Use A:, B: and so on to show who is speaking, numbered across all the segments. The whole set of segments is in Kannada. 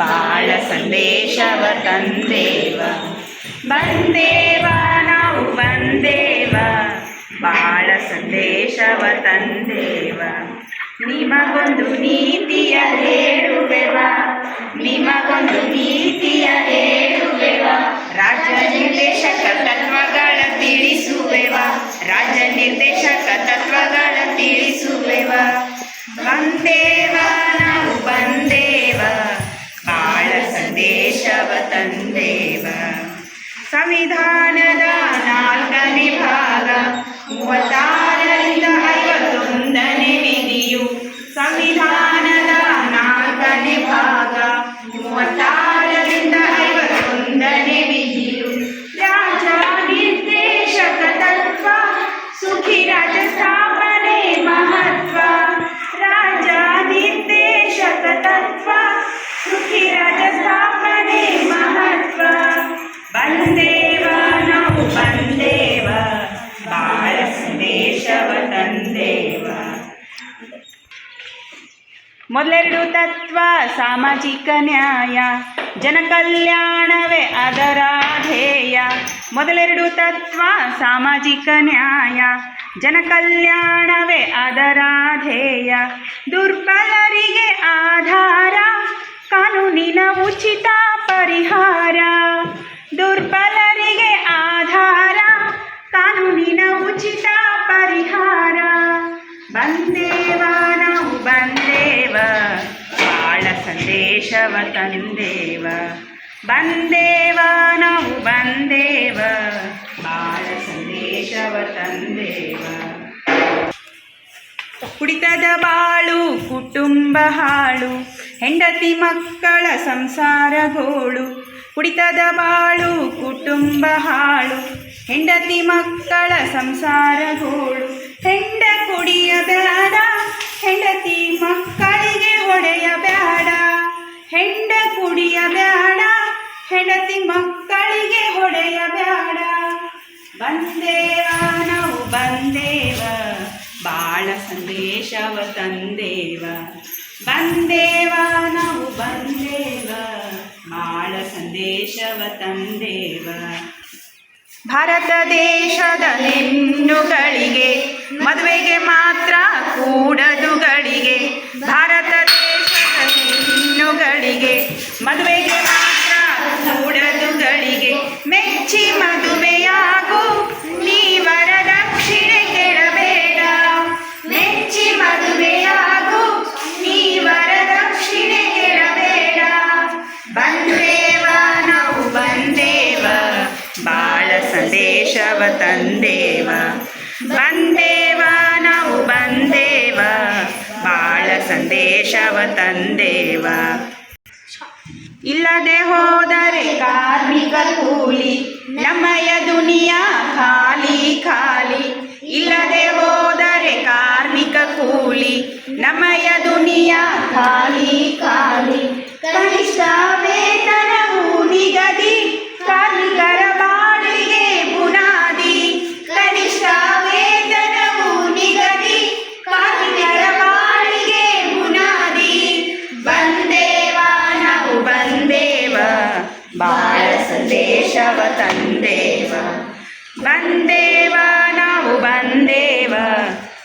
A: ಬಾಳ ಸಂದೇಶವ ತಂದೇವ ಬಂದೇವ, ನಾವು ಬಂದೇವ ಬಾಳ ಸಂದೇಶವ ತಂದೇವ ನಿಮಗೊಂದು ನೀತಿಯ ಹೇಳುವೆವ, ನಿಮಗೊಂದು ನೀತಿಯ ಹೇಳುವೆವ. ರಾಜ್ಯ ನಿರ್ದೇಶಕ ತತ್ವಗಳ ತಿಳಿಸುವೆವ, ರಾಜ್ಯ ನಿರ್ದೇಶಕ ತತ್ವಗಳ ತಿಳಿಸುವೆವ. ಬಂದೇವ, ನಾವು ಬಂದೇ ಸಂದೇಶವ ತಂದೇವ ಸಂವಿಧಾನದ ಮೊದಲೆರಡು ತತ್ವ, ಸಾಮಾಜಿಕ ನ್ಯಾಯ, ಜನಕಲ್ಯಾಣವೇ ಅದರ ಧ್ಯೇಯ ಮೊದಲೆರಡು ತತ್ವ, ಸಾಮಾಜಿಕ ನ್ಯಾಯ, ಜನಕಲ್ಯಾಣವೇ ಅದರ ಧ್ಯೇಯ ದುರ್ಬಲರಿಗೆ ಆಧಾರ, ಕಾನೂನಿನ ಉಚಿತ ಪರಿಹಾರ. ಬಾಳ ಸಂದೇಶವ ತಂದೇವ. ಬಂದೇವ, ನಾವು ಬಂದೇವ. ಬಾಳ ಸಂದೇಶವ ತಂದೇವ. ಕುಡಿತದ ಬಾಳು, ಕುಟುಂಬ ಹಾಳು, ಹೆಂಡತಿ ಮಕ್ಕಳ ಸಂಸಾರ ಗೋಳು. ಕುಡಿತದ ಬಾಳು, ಕುಟುಂಬ ಹಾಳು, ಹೆಂಡತಿ ಮಕ್ಕಳ ಸಂಸಾರ ಗೋಳು. ಹೆಂಡ ಕುಡಿಯದಾದ, ಹೆಂಡತಿ ಹೆಂಡತಿ ಮಕ್ಕಳಿಗೆ ಹೊಡೆಯಬೇಡ. ಬಂದೇವ ನಾವು ಬಂದೇವ, ಬಾಳ ಸಂದೇಶವ ತಂದೇವ. ಬಂದೇವ ನಾವು ಬಂದೇವ ಬಾಳ ಸಂದೇಶವ ತಂದೇವ. ಭಾರತ ದೇಶದ ಹೆಣ್ಣುಗಳಿಗೆ ಮದುವೆಗೆ ಮಾತ್ರ ಸಂದೇಶವ ತಂದೇವ. ಬಂದೇವ, ನಾವು ಬಂದೇವ. ಬಾಳ ಸಂದೇಶವ ತಂದೇವ. ಇಲ್ಲದೆ ಹೋದರೆ ಕಾರ್ಮಿಕ ಕೂಲಿ ನಮಯ ದುನಿಯಾ ಖಾಲಿ ಖಾಲಿ. ಇಲ್ಲದೆ ಹೋದರೆ ಕಾರ್ಮಿಕ ಕೂಲಿ, ನಮ್ಮಯ ದುನಿಯಾ ಖಾಲಿ. ಸಂದೇಶವ ತಂದೇವ. ಬಂದೇವ, ನಾವು ಬಂದೇವ.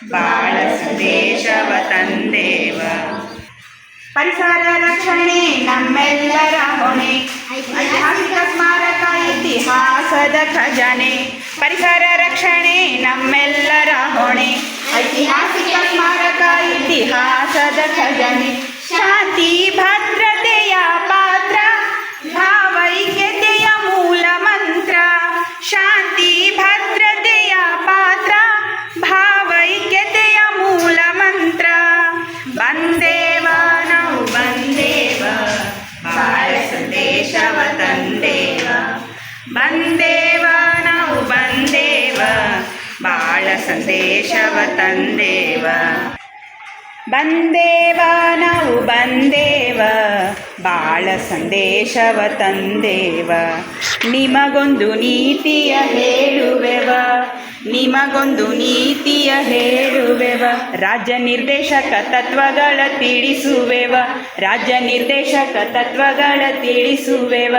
A: ಬಾಳ ಸಂದೇಶವ ತಂದೇವ. ಪರಿಸರ ರಕ್ಷಣೆ ನಮ್ಮೆಲ್ಲರ ಹೊಣೆ. ಐತಿಹಾಸಿಕ ಸ್ಮಾರಕ, ಇತಿಹಾಸದ ಖಜಾನೆ. ಪರಿಸರ ರಕ್ಷಣೆ ನಮ್ಮೆಲ್ಲರ ಹೊಣೆ. ಐತಿಹಾಸಿಕ ಸ್ಮಾರಕ, ಇತಿಹಾಸದ ಖಜಾನೆ. ಸಂದೇಶವ ತಂದೇವ. ಬಂದೇವ ನಾವು ಬಂದೇವ, ಬಾಳ ಸಂದೇಶವ ತಂದೇವ. ನಿಮಗೊಂದು ನೀತಿಯ ಹೇಳುವೆವ, ನಿಮಗೊಂದು ನೀತಿಯ ಹೇಳುವೆವ. ರಾಜ್ಯ ನಿರ್ದೇಶಕ ತತ್ವಗಳ ತಿಳಿಸುವೆವ, ರಾಜ್ಯ ನಿರ್ದೇಶಕ ತತ್ವಗಳ ತಿಳಿಸುವೆವ.